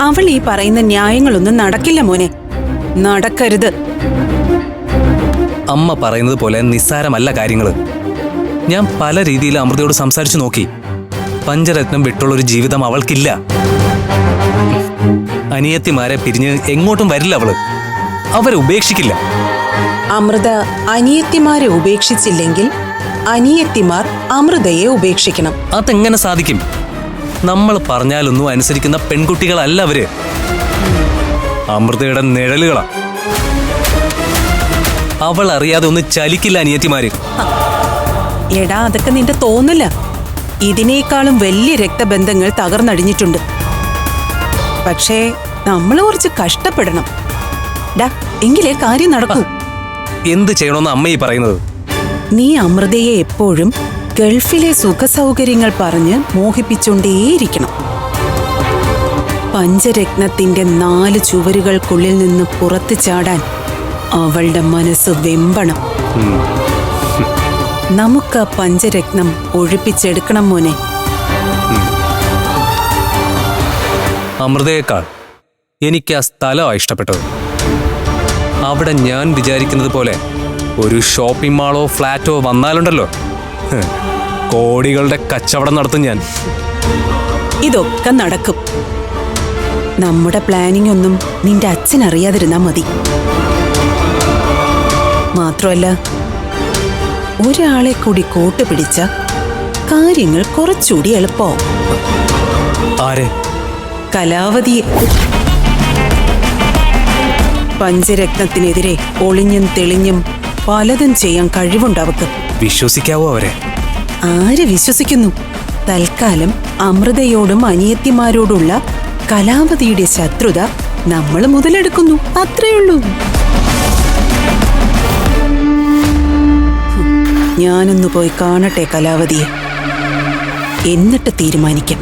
അവൾ ഈ പറയുന്ന ന്യായങ്ങളൊന്നും നടക്കില്ല മോനെ. നടക്കരുത്. അമ്മ പറയുന്നത് പോലെ നിസ്സാരമല്ല കാര്യങ്ങൾ ഞാൻ പല രീതിയിൽ അമൃതയോട് സംസാരിച്ചു നോക്കി. പഞ്ചരത്നം വിട്ടുള്ള ഒരു ജീവിതം അവൾക്കില്ല. അനിയത്തിമാരെ പിരിഞ്ഞ് എങ്ങോട്ടും വരില്ല അവൾ. അവരെ ഉപേക്ഷിക്കില്ല. അമൃത അനിയത്തിമാരെ ഉപേക്ഷിച്ചില്ലെങ്കിൽ അനിയത്തിമാർ അമൃതയെ ഉപേക്ഷിക്കണം. അതെങ്ങനെ സാധിക്കും? നമ്മൾ പറഞ്ഞാലൊന്നും അനുസരിക്കുന്ന പെൺകുട്ടികളല്ല അവർ. അമൃതയുടെ നിഴലുകളാ. അവൾ അറിയാതെ ഒന്ന് ചലിക്കില്ല അനിയത്തിമാര്. എടാ അതൊക്കെ നിന്റെ തോന്നില്ല ഇതിനേക്കാളും വലിയ രക്തബന്ധങ്ങൾ തകർന്നടിഞ്ഞിട്ടുണ്ട്. പക്ഷേ നമ്മൾ കുറച്ച് കഷ്ടപ്പെടണം. ഡാ എങ്കിലേ കാര്യം നടക്കൂ. എന്ത് ചെയ്യണമെന്ന് അമ്മ ഈ പറയുന്നത്? നീ അമൃതയെ എപ്പോഴും ഗൾഫിലെ സുഖസൗകര്യങ്ങൾ പറഞ്ഞ് മോഹിപ്പിച്ചുകൊണ്ടേയിരിക്കണം പഞ്ചരത്നത്തിന്റെ നാല് ചുവരുകൾക്കുള്ളിൽ നിന്ന് പുറത്തു ചാടാൻ അവളുടെ മനസ്സ് വെമ്പണം. നമുക്ക് ആ പഞ്ചരത്നം ഒഴിപ്പിച്ചെടുക്കണം മോനെ. അമൃതയേക്കാൾ എനിക്ക് ആ സ്ഥലമാണ് ഇഷ്ടപ്പെട്ടത്. അവിടെ ഞാൻ വിചാരിക്കുന്നത് പോലെ ഒരു ഷോപ്പിംഗ് മാളോ ഫ്ലാറ്റോ വന്നാലുണ്ടല്ലോ. കോടികളുടെ കച്ചവടം നടത്തും ഞാൻ. ഇതൊക്കെ നടക്കും. നമ്മുടെ പ്ലാനിംഗ് ഒന്നും നിന്റെ അച്ഛൻ അറിയാതിരുന്നാ മതി. മാത്രമല്ല ഒരാളെ കൂടി കൂട്ടുപിടിച്ച കാര്യങ്ങൾ കുറച്ചുകൂടി എളുപ്പോ. ആരെ? കലാവതിയെ. പഞ്ചരത്നത്തിനെതിരെ ഒളിഞ്ഞും തെളിഞ്ഞും പലതും ചെയ്യാൻ കഴിവുണ്ട് അവർക്ക് വിശ്വസിക്കാവോ അവരെ? ആര് വിശ്വസിക്കുന്നു? തൽക്കാലം അമൃതയോടും അനിയത്തിമാരോടുള്ള കലാപതിയുടെ ശത്രുത നമ്മൾ മുതലെടുക്കുന്നു. അത്രയുള്ളൂ ഞാനൊന്ന് പോയി കാണട്ടെ കലാവതിയെ എന്നിട്ട് തീരുമാനിക്കാം.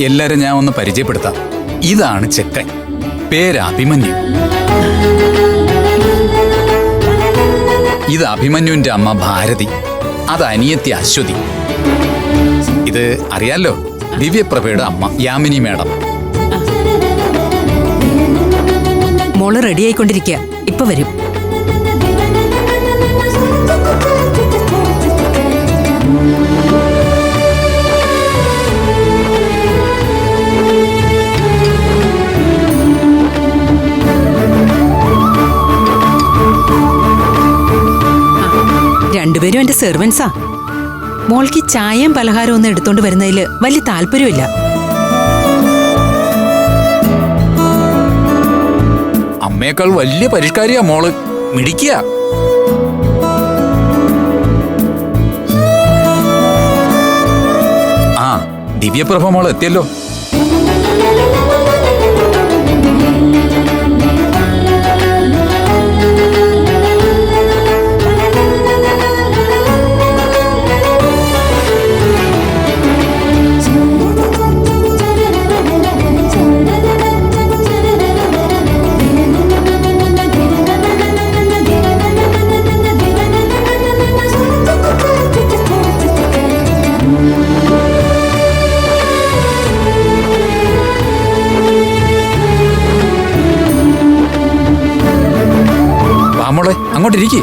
എല്ലാരും ഞാൻ ഒന്ന് പരിചയപ്പെടുത്താം. ഇതാണ് ചെക്കൻ. പേര് അഭിമന്യു ഇത് അഭിമന്യുവിന്റെ അമ്മ ഭാരതി അത് അനിയത്തി അശ്വതി. ഇത് അറിയാലോ? ദിവ്യപ്രഭയുടെ അമ്മ യാമിനി മേഡം. മോൾ റെഡി ആയിക്കൊണ്ടിരിക്കുക ഇപ്പൊ വരും. രണ്ടുപേരും എന്റെ സെർവൻസാ മോൾക്ക് ചായയും പലഹാരവും ഒന്നും എടുത്തോണ്ട് വരുന്നതിൽ വലിയ താല്പര്യമില്ല. അമ്മയേക്കാൾ വലിയ പരിഷ്കാരിയാ മോൾ. മിടിക്കുക ആ ദിവ്യപ്രഭ മോൾ എത്തിയല്ലോ. വാ മോളെ അങ്ങോട്ടിരിക്കേ.